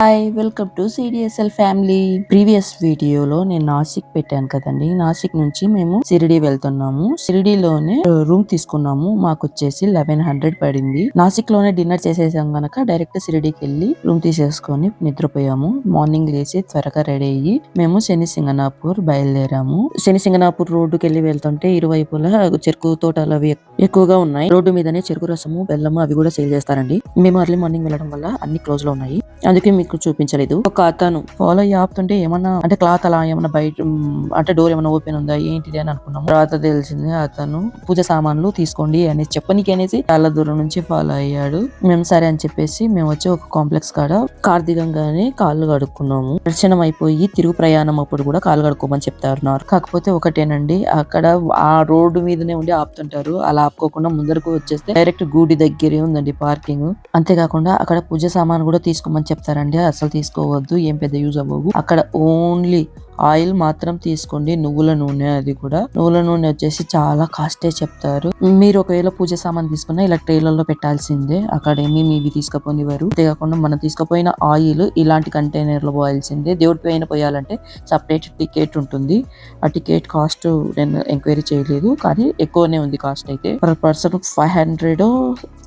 Hi welcome to CDSL family previous వీడియోలో నేను నాసిక్ పెట్టాను కదండి. నాసిక్ నుంచి మేము సిరిడి వెళ్తున్నాము. సిరిడిలోనే రూమ్ తీసుకున్నాము. మాకు వచ్చేసి లెవెన్ హండ్రెడ్ పడింది. నాసిక్లోనే డిన్నర్ చేసేసాం గనక డైరెక్ట్ సిరిడికి వెళ్ళి రూమ్ తీసేసుకొని నిద్రపోయాము. మార్నింగ్ లేచి త్వరగా రెడీ అయ్యి మేము శని సింగనాపూర్ బయలుదేరాము. శని సింగనాపూర్ రోడ్డుకి వెళ్ళి వెళ్తుంటే ఇరువైపులా చెరుకు తోటలు అవి ఎక్కువగా ఉన్నాయి. రోడ్డు మీదనే చెరుకు రసము బెల్లము అవి కూడా సేల్ చేస్తారండి. మేము అర్లీ మార్నింగ్ వెళ్ళడం వల్ల అన్ని క్లోజ్లో ఉన్నాయి. అందుకే మీకు చూపించలేదు. ఒక అతను ఫాలో అయ్యి ఆపుతుంటే ఏమన్నా అంటే క్లాత్ అలా ఏమన్నా బయట అంటే డోర్ ఏమైనా ఓపెన్ ఉందా ఏంటిది అని అనుకున్నాము. తర్వాత తెలిసింది అతను పూజ సామాన్లు తీసుకోండి అనేసి చెప్పనీకి అనేసి చాలా దూరం నుంచి ఫాలో అయ్యాడు. మేము సరే అని చెప్పేసి మేము వచ్చి ఒక కాంప్లెక్స్ కాడ కార్ దిగంగానే కాళ్ళు కడుక్కున్నాము. దర్శనం అయిపోయి తిరుగు ప్రయాణం అప్పుడు కూడా కాళ్ళు కడుక్కోమని చెప్తారు కాకపోతే ఒకటేనండి అక్కడ ఆ రోడ్డు మీదనే ఉండి ఆపుతుంటారు. అలా ఆపుకోకుండా ముందరకు వచ్చేస్తే డైరెక్ట్ గూడి దగ్గరే ఉందండి పార్కింగ్ అంతేకాకుండా అక్కడ పూజ సామాన్ కూడా తీసుకోమని చెప్తారండి. అసలు తీసుకోవద్దు. ఏం పెద్ద యూజ్ అవ్వవు. అక్కడ ఓన్లీ ఆయిల్ మాత్రం తీసుకోండి నువ్వుల నూనె అది కూడా. నువ్వుల నూనె వచ్చేసి చాలా కాస్టే చెప్తారు. మీరు ఒకవేళ పూజ సామాన్ తీసుకున్నా ఇలా ట్రైలర్లో పెట్టాల్సిందే. అక్కడ ఏమి మీవి తీసుకపోనివ్వరు. అంతేకాకుండా మనం తీసుకుపోయిన ఆయిల్ ఇలాంటి కంటైనర్లో పోయాల్సిందే. దేవుడి పైన పోయాలంటే సపరేట్ టికెట్ ఉంటుంది. ఆ టికెట్ కాస్ట్ నేను ఎంక్వైరీ చేయలేదు. కానీ ఎక్కువనే ఉంది కాస్ట్ అయితే. Per person five hundred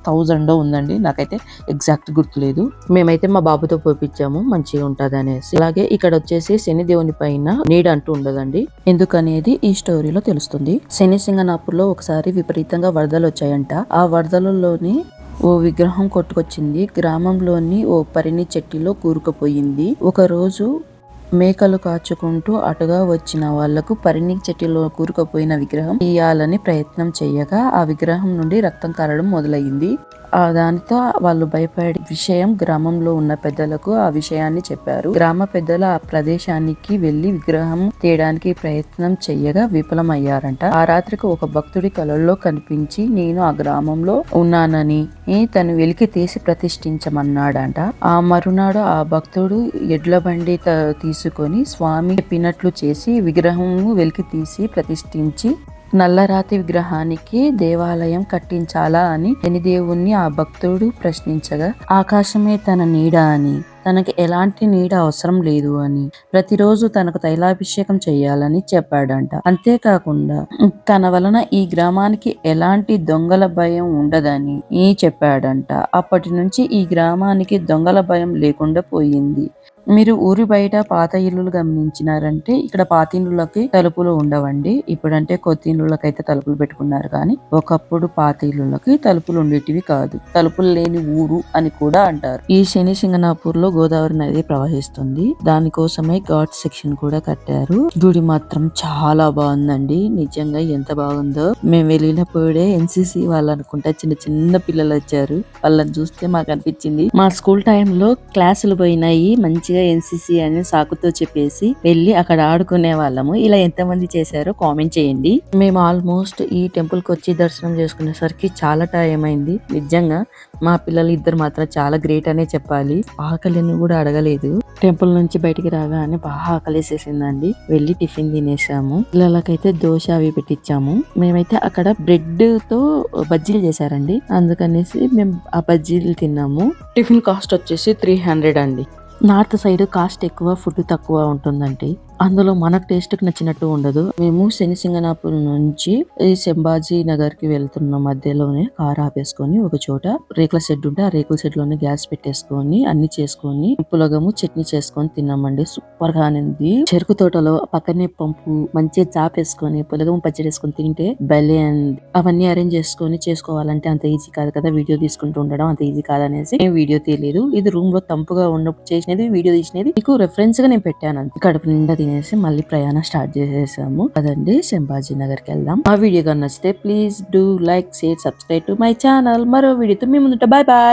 thousand ఉందండి. నాకైతే ఎగ్జాక్ట్ గుర్తులేదు. మేమైతే మా బాబుతో పోపించాము మంచిగా ఉంటుంది అనేసి అలాగే ఇక్కడ వచ్చేసి శని దేవుని పైన నీడ అంటూ ఉండదండి. ఎందుకనేది ఈ స్టోరీలో తెలుస్తుంది. శని సింగనాపూర్లో ఒకసారి విపరీతంగా వరదలు వచ్చాయంట. ఆ వరదలలోని ఓ విగ్రహం కొట్టుకొచ్చింది. గ్రామంలోని ఓ పరిణి చెట్టులో కూరుకుపోయింది. ఒక రోజు మేకలు కాచుకుంటూ అటుగా వచ్చిన వాళ్ళకు పరిణి చెట్టులో కూరుకుపోయిన విగ్రహం తీయాలని ప్రయత్నం చేయగా ఆ విగ్రహం నుండి రక్తం కారడం మొదలైంది. దానితో వాళ్ళు భయపడే విషయం గ్రామంలో ఉన్న పెద్దలకు ఆ విషయాన్ని చెప్పారు. గ్రామ పెద్దలు ఆ ప్రదేశానికి వెళ్ళి విగ్రహం తీయడానికి ప్రయత్నం చెయ్యగా విఫలమయ్యారంట. ఆ రాత్రికి ఒక భక్తుడి కలలో కనిపించి నేను ఆ గ్రామంలో ఉన్నానని తను వెలికి తీసి ప్రతిష్ఠించమన్నాడంట. ఆ మరునాడు ఆ భక్తుడు ఎడ్ల బండి తీసుకొని స్వామి చెప్పినట్లు చేసి విగ్రహం వెలికి తీసి ప్రతిష్ఠించి నల్లరాతి విగ్రహానికి దేవాలయం కట్టించాలా అని శనిదేవుణ్ణి ఆ భక్తుడు ప్రశ్నించగా ఆకాశమే తన నీడ అని తనకి ఎలాంటి నీడ అవసరం లేదు అని ప్రతిరోజు తనకు తైలాభిషేకం చేయాలని చెప్పాడంట. అంతేకాకుండా తన వలన ఈ గ్రామానికి ఎలాంటి దొంగల భయం ఉండదని చెప్పాడంట. అప్పటి నుంచి ఈ గ్రామానికి దొంగల భయం లేకుండా పోయింది. మీరు ఊరి బయట పాత ఇల్లులు గమనించినారంటే ఇక్కడ పాత ఇల్లులకి తలుపులు ఉండవండి. ఇప్పుడంటే కొత్త ఇల్లులకైతే తలుపులు పెట్టుకున్నారు కానీ ఒకప్పుడు పాత ఇల్లులకి తలుపులు ఉండేటివి కాదు. తలుపులు లేని ఊరు అని కూడా అంటారు. ఈ శని సింగనాపూర్లో గోదావరి నది ప్రవహిస్తుంది. దానికోసమే ఘాట్ సెక్షన్ కూడా కట్టారు. గుడి మాత్రం చాలా బాగుందండి. నిజంగా ఎంత బాగుందో. మేము వెళ్ళినప్పుడే ఎన్సిసి వాళ్ళు అనుకుంటా చిన్న చిన్న పిల్లలు వచ్చారు. వాళ్ళని చూస్తే మాకు అనిపించింది. మా స్కూల్ టైంలో క్లాసులు పోయినాయి. మంచి మంచిగా ఎన్సిసి అని సాకుతో చెప్పేసి వెళ్ళి అక్కడ ఆడుకునే వాళ్ళము. ఇలా ఎంతమంది చేశారో కామెంట్ చేయండి. మేము ఆల్మోస్ట్ ఈ టెంపుల్కి వచ్చి దర్శనం చేసుకునేసరికి చాలా టైం అయింది. నిజంగా మా పిల్లలు ఇద్దరు మాత్రం చాలా గ్రేట్ అనే చెప్పాలి. ఆకలిని కూడా అడగలేదు. టెంపుల్ నుంచి బయటికి రాగానే బాగా ఆకలేసేసిందండి. వెళ్ళి టిఫిన్ తినేసాము. పిల్లలకైతే దోశ అవి పెట్టించాము మేమైతే అక్కడ బ్రెడ్తో బజ్జీలు చేశారండి. అందుకనేసి మేము ఆ బజ్జీలు తిన్నాము. టిఫిన్ కాస్ట్ వచ్చేసి త్రీ హండ్రెడ్ అండి. నార్త్ సైడ్ కాస్ట్ ఎక్కువ ఫుడ్ తక్కువ ఉంటుందండి. అందులో మనకు టేస్ట్కి నచ్చినట్టు ఉండదు. మేము శనిసింగనపూర్ నుంచి ఈ శంభాజీ నగర్కి వెళ్తున్న మధ్యలోనే కార్ ఆపేసుకొని ఒక చోట రేకుల షెడ్ ఉంటే ఆ రేకుల షెడ్లోనే గ్యాస్ పెట్టేసుకొని అన్ని చేసుకొని పులగము చట్నీ చేసుకొని తిన్నామండి. సూపర్గా ఉంది చెరుకు తోటలో పక్కనే పంపు మంచిగా చాపేసుకొని పులగము పచ్చడి వేసుకొని తింటే భలే అంది అవన్నీ అరేంజ్ చేసుకొని చేసుకోవాలంటే అంత ఈజీ కాదు కదా. వీడియో తీసుకుంటూ ఉండడం అంత ఈజీ కాదనేసి నేను వీడియో తీయలేదు. ఇది రూమ్లో తంపుగా ఉన్నప్పుడు చేసినది వీడియో తీసినది. మీకు రెఫరెన్స్గా నేను పెట్టాను కడుపు నిండా తినేసి మళ్ళీ ప్రయాణం స్టార్ట్ చేసేసాము. అదండి శంభాజీ నగర్కి వెళ్దాం. ఆ వీడియో కానీ నచ్చితే please do like share subscribe to my channel. మరో వీడియోతో మీ ముందుంటా. Bye bye.